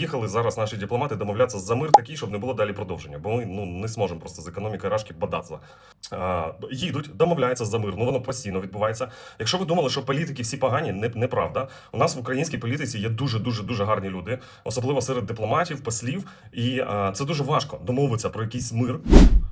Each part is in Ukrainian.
Їхали зараз наші дипломати домовлятися за мир такий, щоб не було далі продовження, бо ми ну не зможемо просто з економікою рашки бадатися. А, їдуть, домовляються за мир. Ну воно постійно відбувається. Якщо ви думали, що політики всі погані, не, неправда. У нас в українській політиці є дуже дуже дуже гарні люди, особливо серед дипломатів, послів. І а, це дуже важко домовитися про якийсь мир.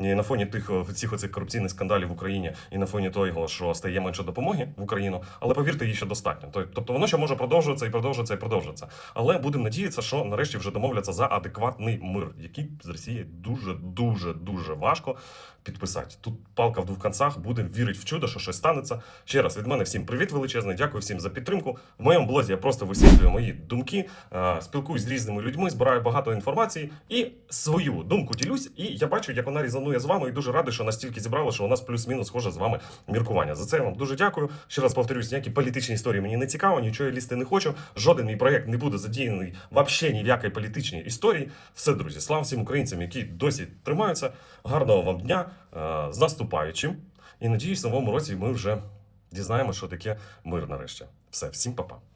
І на фоні тих всіх оцих корупційних скандалів в Україні, і на фоні того, що стає менше допомоги в Україну, але повірте, її ще достатньо. То- Тобто воно ще може продовжуватися і продовжуватися і продовжуватися. Але будемо надіятися, що нарешті вже домовляться за адекватний мир, який з Росією дуже дуже дуже важко підписати. Тут палка в двох концах. Будемо вірити в чудо, що щось станеться. Ще раз від мене всім привіт величезний. Дякую всім за підтримку. В моєму блозі я просто висвітлюю мої думки, е, спілкуюсь з різними людьми, збираю багато інформації і свою думку ділюсь. І я бачу, як вона різанує з вами, і дуже радий, що настільки зібрало, що у нас плюс-мінус схоже з вами міркування. За це я вам дуже дякую. Ще раз повторюсь, ніякі політичні історії мені не цікаво, нічого я лізти не хочу. Жоден мій проєкт не буде задіяний вообще ні в якій політичній історії. Все, друзі, слава всім українцям, які досі тримаються. Гарного вам дня е, з наступаючим. І надіюсь, в новому році ми вже дізнаємося, що таке мир нарешті. Все, всім па-па.